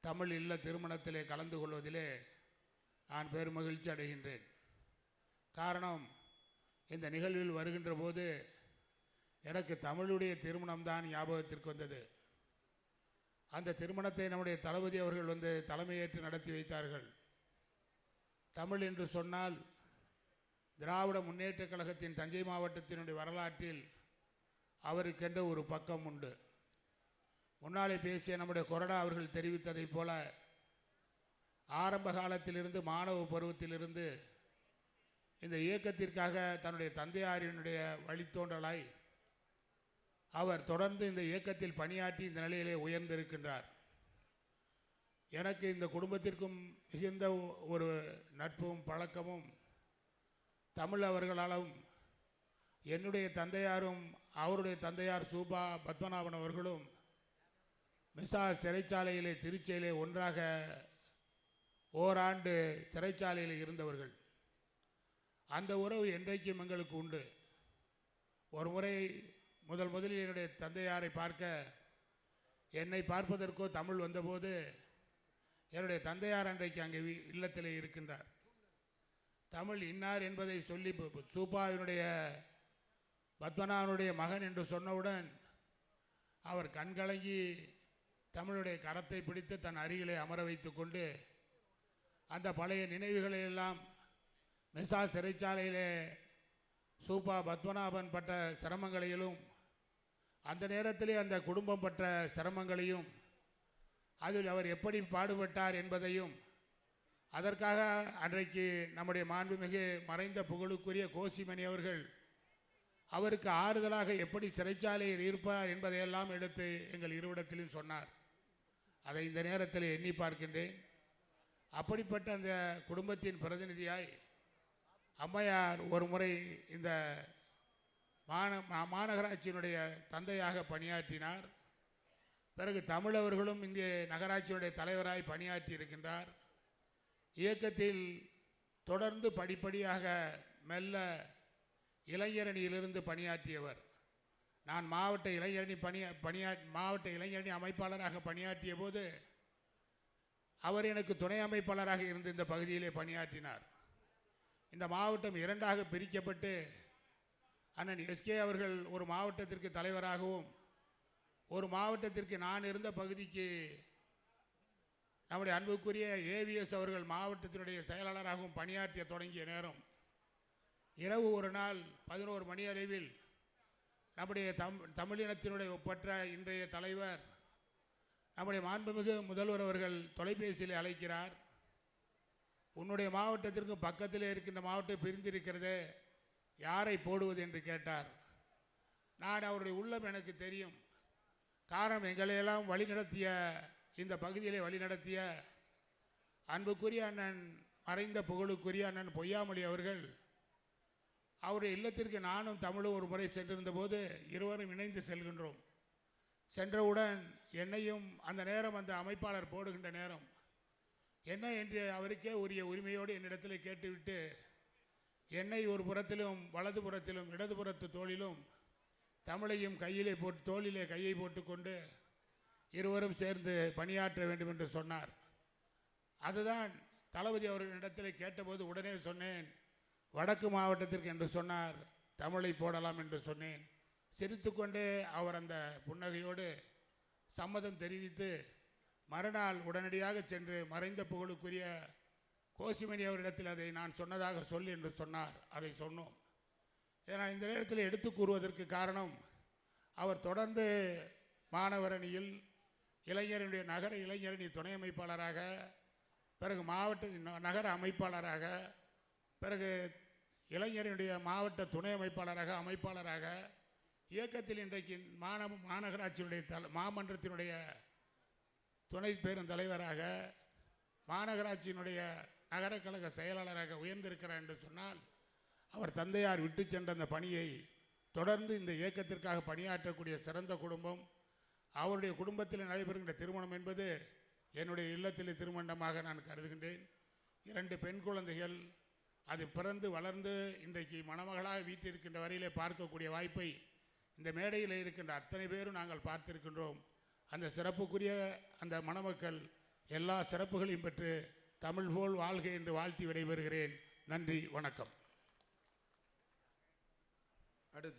தமிழ் இல்ல திருமணத்திலே கலந்து கொள்வதிலே நான் பெருமகிழ்ச்சி அடைகின்றேன். காரணம் இந்த நிகழ்வில் வருகின்ற போது எனக்கு தமிழுடைய திருமணம்தான் ஞாபகத்திற்கு வந்தது. அந்த திருமணத்தை நம்முடைய தளபதி அவர்கள் வந்து தலைமையேற்று நடத்தி வைத்தார்கள். தமிழ் என்று சொன்னால் திராவிட முன்னேற்றக் கழகத்தின் தஞ்சை மாவட்டத்தினுடைய வரலாற்றில் அவருக்கென்ற ஒரு பக்கம் உண்டு. முன்னாலே பேசிய நம்முடைய கொறடா அவர்கள் தெரிவித்ததைப் போல ஆரம்ப காலத்திலிருந்து மாணவ பருவத்திலிருந்து இந்த இயக்கத்திற்காக தன்னுடைய தந்தையாரினுடைய வழித்தோன்றலாய் அவர் தொடர்ந்து இந்த இயக்கத்தில் பணியாற்றி இந்த நிலையிலே உயர்ந்திருக்கின்றார். எனக்கு இந்த குடும்பத்திற்கும் மிகுந்த ஒரு நட்பும் பழக்கமும் தமிழ் அவர்களாலும் என்னுடைய தந்தையாரும் அவருடைய தந்தையார் சூபா பத்மநாபன் அவர்களும் மிசா சிறைச்சாலையிலே திருச்சியிலே ஒன்றாக ஓராண்டு சிறைச்சாலையில் இருந்தவர்கள். அந்த உறவு என்றைக்கும் எங்களுக்கு உண்டு. ஒரு முறை முதல் முதலில் என்னுடைய தந்தையாரை பார்க்க என்னை பார்ப்பதற்கோ தமிழ் வந்தபோது என்னுடைய தந்தையார் அன்றைக்கு அங்கே இல்லத்தில் இல்லத்திலே இருக்கின்றார். தமிழ் இன்னார் என்பதை சொல்லி சூப்பாவினுடைய பத்மநாதனுடைய மகன் என்று சொன்னவுடன் அவர் கண்கலங்கி தமிழுடைய கரத்தை பிடித்து தன் அருகிலே அமர வைத்து கொண்டு அந்த பழைய நினைவுகளை எல்லாம் மிசா சிறைச்சாலையிலே சூப்பா பத்மநாபன் பட்ட சிரமங்களையிலும் அந்த நேரத்திலே அந்த குடும்பம் பட்ட சிரமங்களையும் அதில் அவர் எப்படி பாடுபட்டார் என்பதையும் அதற்காக அன்றைக்கு நம்முடைய மாண்புமிகு மறைந்த புகழுக்குரிய கோசிமணி அவர்கள் அவருக்கு ஆறுதலாக எப்படி சிறைச்சாலையில் இருப்பார் என்பதையெல்லாம் எடுத்து எங்கள் இருவிடத்திலும் சொன்னார். அதை இந்த நேரத்தில் எண்ணி பார்க்கின்றேன். அப்படிப்பட்ட அந்த குடும்பத்தின் பிரதிநிதியாய் அம்மையார் ஒரு முறை இந்த மாந மா- மாநகராட்சியினுடைய தந்தையாக பணியாற்றினார். பிறகு தமிழவர்களும் இங்கே நகராட்சியினுடைய தலைவராய் பணியாற்றி இருக்கின்றார். இயக்கத்தில் தொடர்ந்து படிப்படியாக மெல்ல இளைஞரணியிலிருந்து பணியாற்றியவர். நான் மாவட்ட இளைஞரணி பணியா பணியா மாவட்ட இளைஞரணி அமைப்பாளராக பணியாற்றிய போது அவர் எனக்கு துணை அமைப்பாளராக இருந்து இந்த பகுதியிலே பணியாற்றினார். இந்த மாவட்டம் இரண்டாக பிரிக்கப்பட்டு அண்ணன் எஸ்கே அவர்கள் ஒரு மாவட்டத்திற்கு தலைவராகவும் ஒரு மாவட்டத்திற்கு நான் இருந்த பகுதிக்கு நம்முடைய அன்புக்குரிய ஏவிஎஸ் அவர்கள் மாவட்டத்தினுடைய செயலாளராகவும் பணியாற்றிய தொடங்கிய நேரம் இரவு ஒரு நாள் பதினோரு மணி அளவில் நம்முடைய தம் தமிழினத்தினுடைய ஒப்பற்ற இன்றைய தலைவர் நம்முடைய மாண்புமிகு முதல்வர் அவர்கள் தொலைபேசியில் அழைக்கிறார். உன்னுடைய மாவட்டத்திற்கு பக்கத்தில் இருக்கின்ற மாவட்டம் பிரிந்திருக்கிறதே யாரை போடுவது என்று கேட்டார். நான் அவருடைய உள்ளம் எனக்கு தெரியும். காரணம் எங்களையெல்லாம் வழிநடத்திய இந்த பகுதியிலே வழிநடத்திய அன்புக்குரிய அண்ணன் மறைந்த புகழுக்குரிய அண்ணன் பொய்யாமொழி அவர்கள் அவருடைய இல்லத்திற்கு நானும் தமிழும் ஒரு முறை சென்றிருந்த போது இருவரும் இணைந்து செல்கின்றோம். சென்றவுடன் என்னையும் அந்த நேரம் அந்த அமைப்பாளர் போடுகின்ற நேரம். என்ன என்று அவருக்கே உரிய உரிமையோடு என்னிடத்தில் கேட்டுவிட்டு என்னை ஒரு புறத்திலும் வலது புறத்திலும் இடதுபுறத்து தோளிலும் தமிழையும் கையிலே போட்டு தோளிலே கையை போட்டுக்கொண்டு இருவரும் சேர்ந்து பணியாற்ற வேண்டும் என்று சொன்னார். அதுதான் தளபதி அவர்களிடத்தில் கேட்டபோது உடனே சொன்னேன் வடக்கு மாவட்டத்திற்கு என்று சொன்னார் தமிழை போடலாம் என்று சொன்னேன். சிரித்துக்கொண்டே அவர் அந்த புன்னகையோடு சம்மதம் தெரிவித்து மறுநாள் உடனடியாக சென்று மறைந்த புகழுக்குரிய கோசிமணி அவரிடத்தில் அதை நான் சொன்னதாக சொல் என்று சொன்னார். அதை சொன்னோம். இதனால் நான் இந்த நேரத்தில் எடுத்து கூறுவதற்கு காரணம் அவர் தொடர்ந்து மாணவரணியில் இளைஞரனுடைய நகர இளைஞரணி துணை அமைப்பாளராக பிறகு மாவட்ட நகர அமைப்பாளராக பிறகு இளைஞரினுடைய மாவட்ட துணை அமைப்பாளராக அமைப்பாளராக இயக்கத்தில் இன்றைக்கு மாண மாநகராட்சியினுடைய தல மாமன்றத்தினுடைய துணை பெருந்தலைவராக மாநகராட்சியினுடைய நகரக்கழக செயலாளராக உயர்ந்திருக்கிறார் என்று சொன்னால் அவர் தந்தையார் விட்டு சென்ற அந்த பணியை தொடர்ந்து இந்த இயக்கத்திற்காக பணியாற்றக்கூடிய சிறந்த குடும்பம் அவருடைய குடும்பத்தில் நடைபெறுகின்ற திருமணம் என்பது என்னுடைய இல்லத்திலே திருமணமாக நான் கருதுகின்றேன். இரண்டு பெண் குழந்தைகள் அது பிறந்து வளர்ந்து இன்றைக்கு மணமகளாக வீட்டிருக்கின்ற வரையிலே பார்க்கக்கூடிய வாய்ப்பை இந்த மேடையில் இருக்கின்ற அத்தனை பேரும் நாங்கள் பார்த்திருக்கின்றோம். அந்த சிறப்புக்குரிய அந்த மணமக்கள் எல்லா சிறப்புகளையும் பெற்று தமிழ் போல் வாழ்க என்று வாழ்த்தி விடைபெறுகிறேன். நன்றி வணக்கம். அடுத்து